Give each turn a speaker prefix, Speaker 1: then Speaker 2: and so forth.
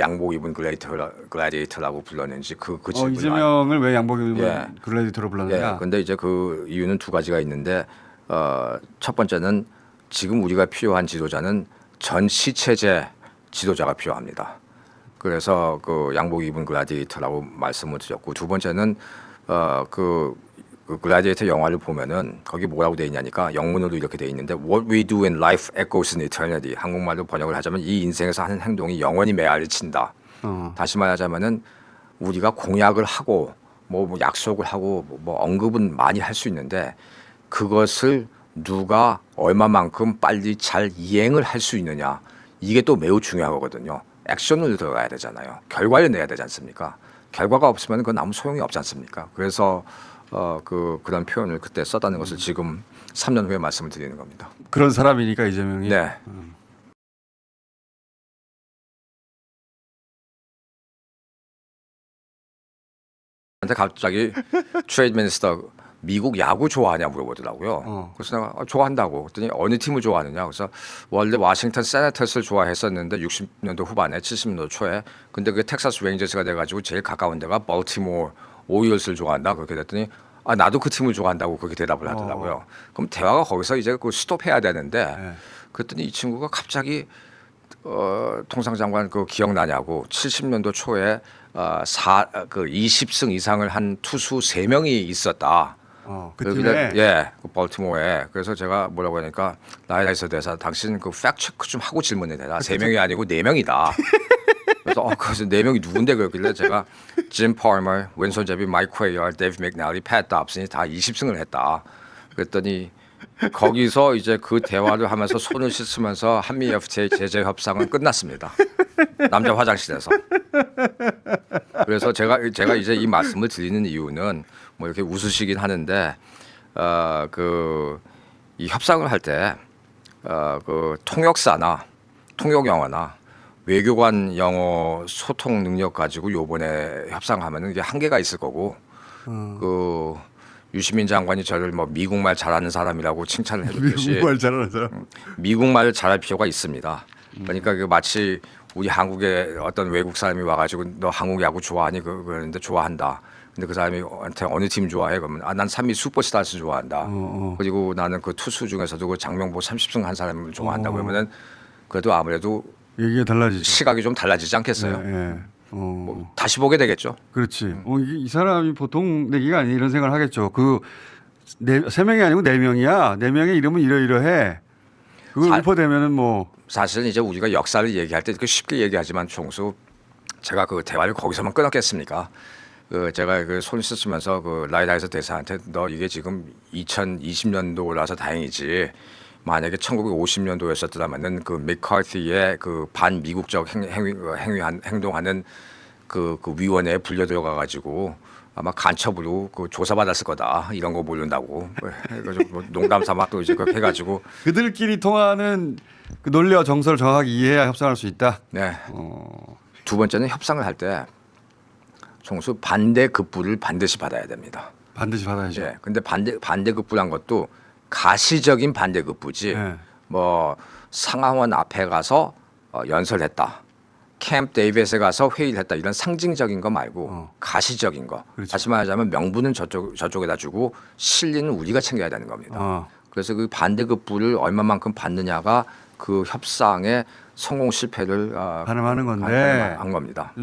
Speaker 1: 양복 입은 글래디터 글래디에이터라고 불렀는지 그 그
Speaker 2: 어,
Speaker 1: 질문
Speaker 2: 이재명을 왜 양복 입은
Speaker 1: 예.
Speaker 2: 글래디터로
Speaker 1: 예.
Speaker 2: 불렀느냐?
Speaker 1: 근데 이제 그 이유는 두 가지가 있는데 어, 첫 번째는 지금 우리가 필요한 지도자는 전시 체제 지도자가 필요합니다. 그래서 그 양복 입은 글라디에이터라고 말씀을 드렸고 두 번째는 어 그 그 글라디에이터 영화를 보면은 거기 뭐라고 돼 있냐니까 영문으로 이렇게 돼 있는데 What we do in life echoes in eternity 한국말로 번역을 하자면 이 인생에서 하는 행동이 영원히 메아리를 친다.
Speaker 2: 어.
Speaker 1: 다시 말하자면은 우리가 공약을 하고 뭐, 뭐 약속을 하고 뭐, 뭐 언급은 많이 할 수 있는데 그것을 누가 얼마만큼 빨리 잘 이행을 할 수 있느냐 이게 또 매우 중요하거든요. 액션을 들어가야 되잖아요. 결과를 내야 되지 않습니까? 결과가 없으면 그건 아무 소용이 없지 않습니까? 그래서 어, 그 그런 표현을 그때 썼다는 것을 지금 3년 후에 말씀을 드리는 겁니다.
Speaker 2: 그런 사람이니까 이재명이.
Speaker 1: 네. 한테 갑자기 트레이드 미니스터 미국 야구 좋아하냐 물어보더라고요.
Speaker 2: 어.
Speaker 1: 그래서 내가 어, 좋아한다고 그랬더니 어느 팀을 좋아하느냐. 그래서 원래 워싱턴 세네터스를 좋아했었는데 60년도 후반에 70년도 초에 근데 그게 텍사스 레인저스가 돼가지고 제일 가까운 데가 baltimore 오일스를 좋아한다 그렇게 됐더니 아 나도 그 팀을 좋아한다고 그렇게 대답을 하더라고요. 그럼 대화가 거기서 이제 그 스톱해야 되는데
Speaker 2: 네.
Speaker 1: 그랬더니 이 친구가 갑자기 어, 통상장관 그 기억나냐고 70년도 초에 어, 사, 그 20승 이상을 한 투수 세명이 있었다.
Speaker 2: 어, 그 팀에
Speaker 1: 예, 그 벌티모어에 그래서 제가 뭐라고 하니까 나이라이서 대사 당신 그 팩트 체크 좀 하고 질문해 대라 세 명이 아니고 네 명이다. 그래서 어 그래서 네 명이 누군데 그러길래 제가 짐 파머, 왼손잡이 마이크 웨이어, 데이브 맥날리, 팻 답슨이 다 20승을 했다. 그랬더니 거기서 이제 그 대화를 하면서 손을 씻으면서 한미 FTA 제재 협상은 끝났습니다. 남자 화장실에서. 그래서 제가 제가 이제 이 말씀을 드리는 이유는 뭐 이렇게 웃으시긴 하는데 어 그 이 협상을 할 때 어 그 통역사나 통역 영어나 외교관 영어 소통 능력 가지고 요번에 협상하면은 이게 한계가 있을 거고 그 유시민 장관이 저를 뭐 미국말 잘하는 사람이라고 칭찬을 해줬듯이
Speaker 2: 미국말 잘하는 사람.
Speaker 1: 미국말을 잘할 필요가 있습니다. 그러니까 그 마치 우리 한국에 어떤 외국 사람이 와가지고 너 한국 야구 좋아하니 그- 그러는데 좋아한다. 근데 그 사람이 한테 어느 팀 좋아해? 그러면 아, 난 삼미 슈퍼스타즈 좋아한다.
Speaker 2: 어.
Speaker 1: 그리고 나는 그 투수 중에서도 그 장명보 30승 한 사람을 좋아한다.
Speaker 2: 어.
Speaker 1: 그러면은 그래도 아무래도
Speaker 2: 얘기가 달라지죠.
Speaker 1: 시각이 좀 달라지지 않겠어요?
Speaker 2: 예, 예. 어.
Speaker 1: 다시 보게 되겠죠.
Speaker 2: 그렇지. 어, 이, 이 사람이 보통 내기가 아니 이런 생각을 하겠죠. 그네 명이 아니고 네 명이야. 네 명의 이름은 이러이러해. 그걸
Speaker 1: 사-
Speaker 2: 유포되면은 뭐
Speaker 1: 사실 이제 우리가 역사를 얘기할 때 이렇게 쉽게 얘기하지만 총수 제가 그 대화를 거기서만 끊었겠습니까? 그 제가 그 손 씻으면서 그 라이다에서 대사한테 너 이게 지금 2020년도라서 다행이지 만약에 1950년도였었더라면은 그 맥카티의 그 반미국적 행, 행위, 행위 행동하는 그, 그 위원회에 불려 들어가 가지고 아마 간첩으로 그 조사받았을 거다 이런 거 모른다고 그래가지고 뭐 농담 삼아 또 이제 그렇게 해가지고
Speaker 2: 그들끼리 통하는 그 논리와 정서를 정확히 이해해야 협상할 수 있다.
Speaker 1: 네
Speaker 2: 어.
Speaker 1: 두 번째는 협상을 할 때 총수 반대 급부를 반드시 받아야 됩니다.
Speaker 2: 반드시 받아야죠.
Speaker 1: 예. 근데 반대 반대 급부란 것도 가시적인 반대급부지.
Speaker 2: 예.
Speaker 1: 뭐 상하원 앞에 가서 어, 연설했다. 캠프 데이빗에 가서 회의를 했다. 이런 상징적인 거 말고
Speaker 2: 어.
Speaker 1: 가시적인 거.
Speaker 2: 그렇죠.
Speaker 1: 다시 말하자면 명분은 저쪽 저쪽에다 주고 실리는 우리가 챙겨야 되는 겁니다.
Speaker 2: 어.
Speaker 1: 그래서 그 반대급부를 얼마만큼 받느냐가 그 협상의 성공 실패를 어,
Speaker 2: 가늠하는 건데.
Speaker 1: 가늠한 겁니다.